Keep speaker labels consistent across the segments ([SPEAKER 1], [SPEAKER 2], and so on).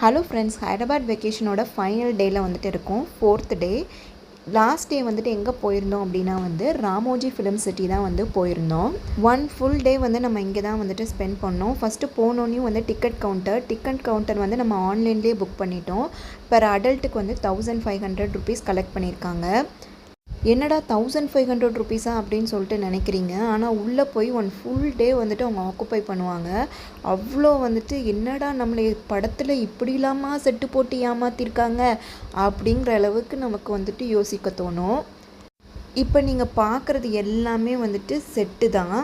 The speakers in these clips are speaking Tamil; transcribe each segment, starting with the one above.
[SPEAKER 1] ஹலோ ஃப்ரெண்ட்ஸ் ஹைதராபாத் வெக்கேஷனோட ஃபைனல் டேயில் வந்துட்டு இருக்கோம். ஃபோர்த் டே லாஸ்ட் டே வந்துட்டு எங்கே போயிருந்தோம் அப்படின்னா வந்து ராமோஜி ஃபிலிம் சிட்டி தான் வந்து போயிருந்தோம். ஒன் ஃபுல் டே வந்து நம்ம இங்கே தான் வந்துட்டு ஸ்பெண்ட் பண்ணோம். ஃபஸ்ட்டு போனோன்னையும் வந்து டிக்கெட் கவுண்டர் டிக்கெட் கவுண்டர் வந்து நம்ம ஆன்லைன்லேயே புக் பண்ணிட்டோம். பர் அடல்ட்டுக்கு வந்து thousand five hundred rupees collect பண்ணியிருக்காங்க. என்னடா தௌசண்ட் ஃபைவ் ஹண்ட்ரட் ருபீஸா அப்படின்னு சொல்லிட்டு நினைக்கிறீங்க. ஆனால் உள்ளே போய் ஒன் ஃபுல் டே வந்துட்டு அவங்க ஆக்குப்பை பண்ணுவாங்க. அவ்வளோ வந்துட்டு என்னடா நம்மளை படத்தில் இப்படி இல்லாமல் செட்டு போட்டு ஏமாத்திருக்காங்க அப்படிங்கிற அளவுக்கு நமக்கு வந்துட்டு யோசிக்க தோணும். இப்போ நீங்கள் பார்க்குறது எல்லாமே வந்துட்டு செட்டு தான்.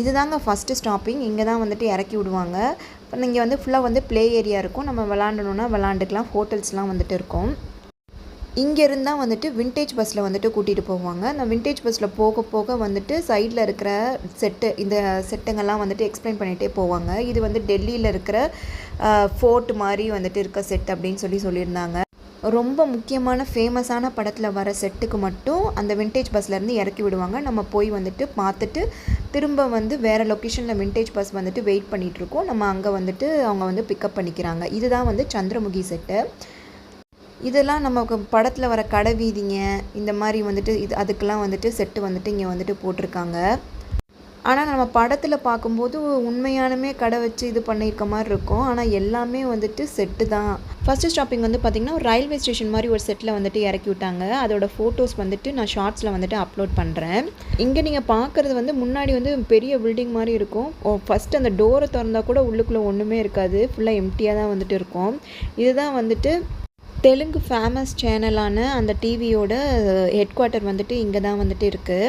[SPEAKER 1] இதுதாங்க ஃபஸ்ட்டு ஸ்டாப்பிங் இங்கே தான் வந்துட்டு இறக்கி விடுவாங்க. இப்போ இங்கே வந்து ஃபுல்லாக வந்து ப்ளே ஏரியா இருக்கும். நம்ம விளாண்டணுன்னா விளாண்டுக்கலாம். ஹோட்டல்ஸ்லாம் வந்துட்டு இருக்கும். இங்கேருந்து தான் வந்துட்டு விண்டேஜ் பஸ்ஸில் வந்துட்டு கூட்டிகிட்டு போவாங்க. அந்த விண்டேஜ் பஸ்ஸில் போக போக வந்துட்டு சைடில் இருக்கிற செட்டு இந்த செட்டுங்கெல்லாம் வந்துட்டு எக்ஸ்பிளைன் பண்ணிகிட்டே போவாங்க. இது வந்து டெல்லியில் இருக்கிற ஃபோர்ட் மாதிரி வந்துட்டு இருக்க செட் அப்படின்னு சொல்லி சொல்லியிருந்தாங்க. ரொம்ப முக்கியமான ஃபேமஸான படத்தில் வர செட்டுக்கு மட்டும் அந்த விண்டேஜ் பஸ்லேருந்து இறக்கி விடுவாங்க. நம்ம போய் வந்துட்டு பார்த்துட்டு திரும்ப வந்து வேறு லொக்கேஷனில் விண்டேஜ் பஸ் வந்துட்டு வெயிட் பண்ணிகிட்ருக்கோம் நம்ம அங்கே வந்துட்டு அவங்க வந்து பிக்கப் பண்ணிக்கிறாங்க. இதுதான் வந்து சந்திரமுகி செட்டு இதெல்லாம் நமக்கு படத்தில் வர கடை வீதிங்க இந்த மாதிரி வந்துட்டு இது அதுக்கெலாம் வந்துட்டு செட்டு வந்துட்டு இங்கே வந்துட்டு போட்டிருக்காங்க. ஆனால் நம்ம படத்தில் பார்க்கும்போது உண்மையானுமே கடை வச்சு இது பண்ணியிருக்க மாதிரி இருக்கும். ஆனால் எல்லாமே வந்துட்டு செட்டு தான். ஃபஸ்ட்டு ஸ்டாப்பிங் வந்து பார்த்திங்கன்னா ஒரு ரயில்வே ஸ்டேஷன் மாதிரி ஒரு செட்டில் வந்துட்டு இறக்கி விட்டாங்க. அதோட ஃபோட்டோஸ் வந்துட்டு நான் ஷார்ட்ஸில் வந்துட்டு அப்லோட் பண்ணுறேன் இங்கே நீங்கள் பார்க்குறது வந்து முன்னாடி வந்து பெரிய பில்டிங் மாதிரி இருக்கும். ஃபஸ்ட்டு அந்த டோரை திறந்தா கூட உள்ளுக்குள்ளே ஒன்றுமே இருக்காது. ஃபுல்லாக எம்டியாக தான் வந்துட்டு இருக்கும். இதுதான் வந்துட்டு தெலுங்கு ஃபேமஸ் சேனலான அந்த டிவியோட ஹெட் குவார்ட்டர் வந்துட்டு இங்கே தான் வந்துட்டு இருக்குது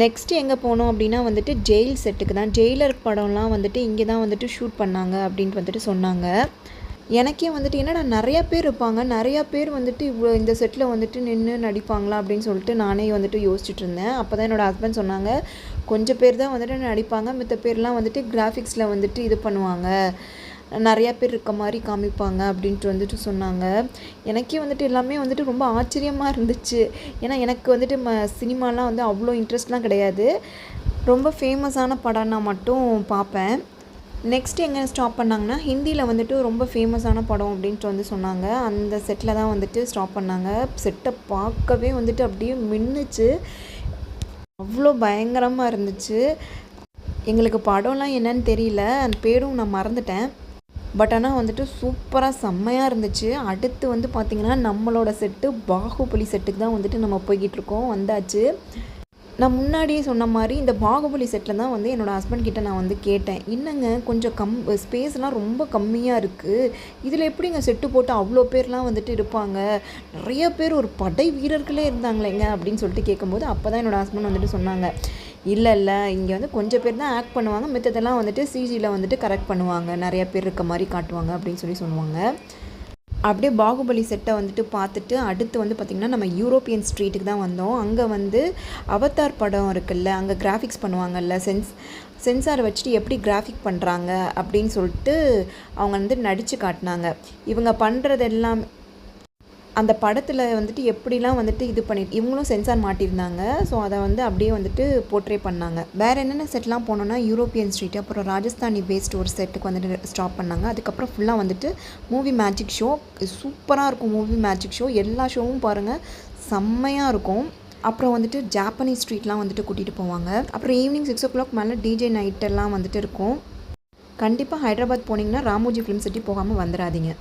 [SPEAKER 1] நெக்ஸ்ட்டு எங்கே போனோம் அப்படின்னா வந்துட்டு ஜெயில் செட்டுக்கு தான். ஜெயிலர் படம்லாம் வந்துட்டு இங்கே தான் வந்துட்டு ஷூட் பண்ணாங்க அப்படின்ட்டு வந்துட்டு சொன்னாங்க. எனக்கே வந்துட்டு என்னடா நிறையா பேர் இருப்பாங்க. நிறையா பேர் வந்துட்டு இவ்வளோ இந்த செட்டில் வந்துட்டு நின்று நடிப்பாங்களா அப்படின்னு சொல்லிட்டு நானே வந்துட்டு யோசிச்சுட்டு இருந்தேன். அப்போ தான் என்னோடய ஹஸ்பண்ட் சொன்னாங்க கொஞ்சம் பேர் தான் வந்துட்டு நடிப்பாங்க. மித்த பேர்லாம் வந்துட்டு கிராஃபிக்ஸில் வந்துட்டு இது பண்ணுவாங்க. நிறையா பேர் இருக்க மாதிரி காமிப்பாங்க அப்படின்ட்டு வந்துட்டு சொன்னாங்க. எனக்கே வந்துட்டு எல்லாமே வந்துட்டு ரொம்ப ஆச்சரியமாக இருந்துச்சு. ஏன்னா எனக்கு வந்துட்டு ம சினிமாலாம் வந்து அவ்வளோ இன்ட்ரெஸ்ட்லாம் கிடையாது. ரொம்ப ஃபேமஸான படம்னா மட்டும் பார்ப்பேன். நெக்ஸ்ட் எங்கே ஸ்டாப் பண்ணாங்கன்னா ஹிந்தியில் வந்துட்டு ரொம்ப ஃபேமஸான படம் அப்படின்ட்டு வந்து சொன்னாங்க. அந்த செட்டில் தான் வந்துட்டு ஸ்டாப் பண்ணாங்க. செட்டை பார்க்கவே வந்துட்டு அப்படியே மின்னுச்சு. அவ்வளோ பயங்கரமாக இருந்துச்சு. எங்களுக்கு படம்லாம் என்னன்னு தெரியல. அந்த பேரும் நான் மறந்துட்டேன். பட் ஆனால் வந்துட்டு சூப்பராக செம்மையாக இருந்துச்சு. அடுத்து வந்து பார்த்திங்கன்னா நம்மளோட செட்டு பாகுபலி செட்டுக்கு தான் வந்துட்டு நம்ம போய்கிட்டு இருக்கோம். வந்தாச்சு. நான் முன்னாடியே சொன்ன மாதிரி இந்த பாகுபலி செட்டில் தான் வந்து என்னோடய ஹஸ்பண்ட் கிட்ட நான் வந்து கேட்டேன். என்னங்க கொஞ்சம் கம் ஸ்பேஸ்லாம் ரொம்ப கம்மியாக இருக்குது இதில் எப்படிங்க செட்டு போட்டு அவ்வளோ பேர்லாம் வந்துட்டு இருப்பாங்க? நிறைய பேர் ஒரு படை வீரர்களே இருந்தாங்களேங்க. அப்படின்னு சொல்லிட்டு கேட்கும்போது அப்போ தான் என்னோடய ஹஸ்பண்ட் வந்துட்டு சொன்னாங்க. இல்லை இல்லை. இங்கே வந்து கொஞ்சம் பேர் தான் ஆக்ட் பண்ணுவாங்க. மித்ததெல்லாம் வந்துட்டு சிஜியில் வந்துட்டு கரெக்ட் பண்ணுவாங்க. நிறைய பேர் இருக்க மாதிரி காட்டுவாங்க அப்படின்னு சொல்லி சொல்லுவாங்க. அப்படியே பாகுபலி செட்டை வந்துட்டு பார்த்துட்டு அடுத்து வந்து பார்த்திங்கன்னா நம்ம யூரோப்பியன் ஸ்ட்ரீட்டுக்கு தான் வந்தோம். அங்கே வந்து அவத்தார் படம் இருக்குல்ல அங்கே கிராஃபிக்ஸ் பண்ணுவாங்கல்ல சென்ஸ் சென்சார் வச்சுட்டு எப்படி கிராஃபிக் பண்ணுறாங்க அப்படின்னு சொல்லிட்டு அவங்க வந்து நடித்து காட்டினாங்க. இவங்க பண்ணுறது எல்லாம் அந்த படத்தில் வந்துட்டு எப்படிலாம் வந்துட்டு இது பண்ணி இவங்களும் சென்சார் மாட்டியிருந்தாங்க. ஸோ அதை வந்து அப்படியே வந்துட்டு போர்ட்ரே பண்ணாங்க. வேறு என்னென்ன செட்லாம் போனோன்னா யூரோப்பியன் ஸ்ட்ரீட் அப்புறம் ராஜஸ்தானி பேஸ்ட் ஒரு செட்டுக்கு வந்துட்டு ஸ்டாப் பண்ணாங்க. அதுக்கப்புறம் ஃபுல்லாக வந்துட்டு மூவி மேஜிக் ஷோ சூப்பராக இருக்கும் மூவி மேஜிக் ஷோ எல்லா ஷோவும் பாருங்கள் செம்மையாக இருக்கும். அப்புறம் வந்துட்டு ஜாப்பனீஸ் ஸ்ட்ரீட்லாம் வந்துட்டு கூட்டிகிட்டு போவாங்க. அப்புறம் ஈவினிங் சிக்ஸ் ஓ கிளாக் மேலே டிஜே நைட்டெல்லாம் வந்துட்டு இருக்கும். கண்டிப்பாக ஹைதராபாத் போனீங்கன்னா ராமோஜி ஃபிலிம் சிட்டி போகாமல் வந்துடாதீங்க.